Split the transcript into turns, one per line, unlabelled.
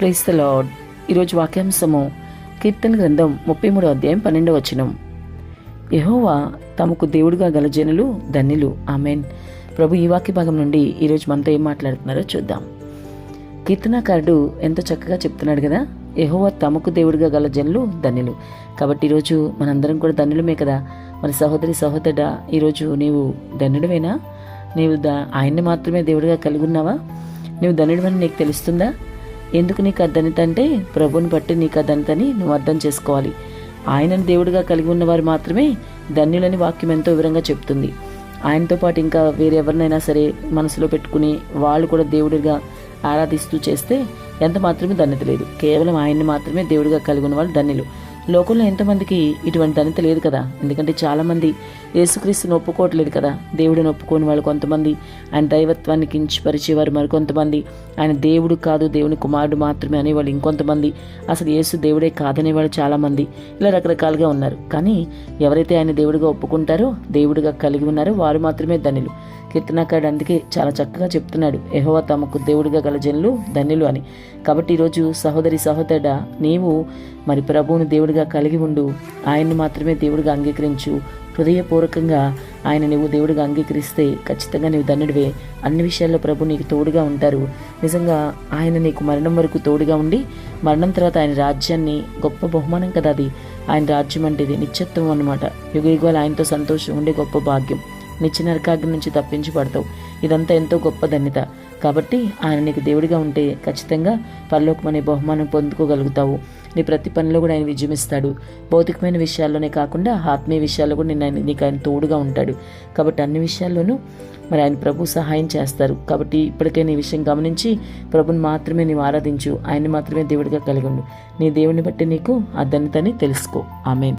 Price the lord ఈరోజు వాక్యాంశము కీర్తన గ్రంథం ముప్పై మూడో అధ్యాయం పన్నెండవ వచనం. యహోవా తమకు దేవుడుగా గల జనులు ధన్యులు. ఆమెన్. ప్రభు ఈ వాక్య భాగం నుండి ఈరోజు మనతో ఏం మాట్లాడుతున్నారో చూద్దాం. కీర్తనాకారుడు ఎంతో చక్కగా చెప్తున్నాడు కదా యహోవా తమకు దేవుడిగా గల జనులు ధన్యులు. కాబట్టి ఈరోజు మనందరం కూడా ధన్యులమే కదా. మరి సహోదరి సహోదరుడా ఈరోజు నీవు ధన్యుడమేనా నీవు దా ఆయన్ని మాత్రమే దేవుడిగా కలిగి ఉన్నావా? నువ్వు ధనుడివని నీకు తెలుస్తుందా? ఎందుకు నీకు ఆ ధనిత అంటే ప్రభుని బట్టి నీకు ఆ నువ్వు అర్థం చేసుకోవాలి. ఆయనను దేవుడిగా కలిగి ఉన్నవారు మాత్రమే ధన్యులని వాక్యం ఎంతో వివరంగా చెప్తుంది. ఆయనతో పాటు ఇంకా వేరెవరినైనా సరే మనసులో పెట్టుకుని వాళ్ళు కూడా దేవుడిగా ఆరాధిస్తూ చేస్తే ఎంత మాత్రమే ధన్యత లేదు. కేవలం ఆయన్ని మాత్రమే దేవుడిగా కలిగి ఉన్న వాళ్ళు ధన్యులు. లోకంలో ఎంతమందికి ఇటువంటి ధన్యత లేదు కదా? ఎందుకంటే చాలామంది యేసుక్రీస్తుని ఒప్పుకోవట్లేదు కదా. దేవుడిని ఒప్పుకోని వాళ్ళు కొంతమంది ఆయన దైవత్వాన్ని కించిపరిచేవారు మరికొంతమంది ఆయన దేవుడు కాదు దేవుని కుమారుడు మాత్రమే అనేవాళ్ళు ఇంకొంతమంది. అసలు యేసు దేవుడే కాదనేవాళ్ళు చాలామంది. ఇలా రకరకాలుగా ఉన్నారు. కానీ ఎవరైతే ఆయన దేవుడిగా ఒప్పుకుంటారో దేవుడిగా కలిగి ఉన్నారో వారు మాత్రమే ధనులు. కీర్తనాకారుడు అందుకే చాలా చక్కగా చెప్తున్నాడు. ఎహోవ తమకు దేవుడిగా గల జనులు ధన్యులు అని. కాబట్టి ఈరోజు సహోదరి సహోదరుడా నీవు మరి ప్రభువును దేవుడిగా కలిగి ఉండు. ఆయన్ని మాత్రమే దేవుడిగా అంగీకరించు. హృదయపూర్వకంగా ఆయన నువ్వు దేవుడిగా అంగీకరిస్తే ఖచ్చితంగా నీవు ధన్యుడివే. అన్ని విషయాల్లో ప్రభు నీకు తోడుగా ఉంటారు. నిజంగా ఆయన నీకు మరణం వరకు తోడుగా ఉండి మరణం తర్వాత ఆయన రాజ్యాన్ని గొప్ప బహుమానం కదా అది. ఆయన రాజ్యం అంటే ఇది నిత్యత్వం అనమాట యుగ యుగాలు ఆయనతో సంతోషం ఉండే గొప్ప భాగ్యం. నిత్య నరకాగ్ని నుంచి తప్పించి పడతావు. ఇదంతా ఎంతో గొప్ప ధన్యత. కాబట్టి ఆయన నీకు దేవుడిగా ఉంటే ఖచ్చితంగా పరలోకం అనే బహుమానం పొందుకోగలుగుతావు. నీ ప్రతి పనిలో కూడా ఆయన విజయమిస్తాడు. భౌతికమైన విషయాల్లోనే కాకుండా ఆత్మీయ విషయాల్లో కూడా నేను ఆయన నీకు ఆయన తోడుగా ఉంటాడు. కాబట్టి అన్ని విషయాల్లోనూ మరి ఆయన ప్రభు సహాయం చేస్తారు. కాబట్టి ఇప్పటికే నీ విషయం గమనించి ప్రభుని మాత్రమే నీవు ఆరాధించు. ఆయన్ని మాత్రమే దేవుడిగా కలిగి ఉండు. నీ దేవుని బట్టి నీకు ఆ ధన్యతని తెలుసుకో. ఆమె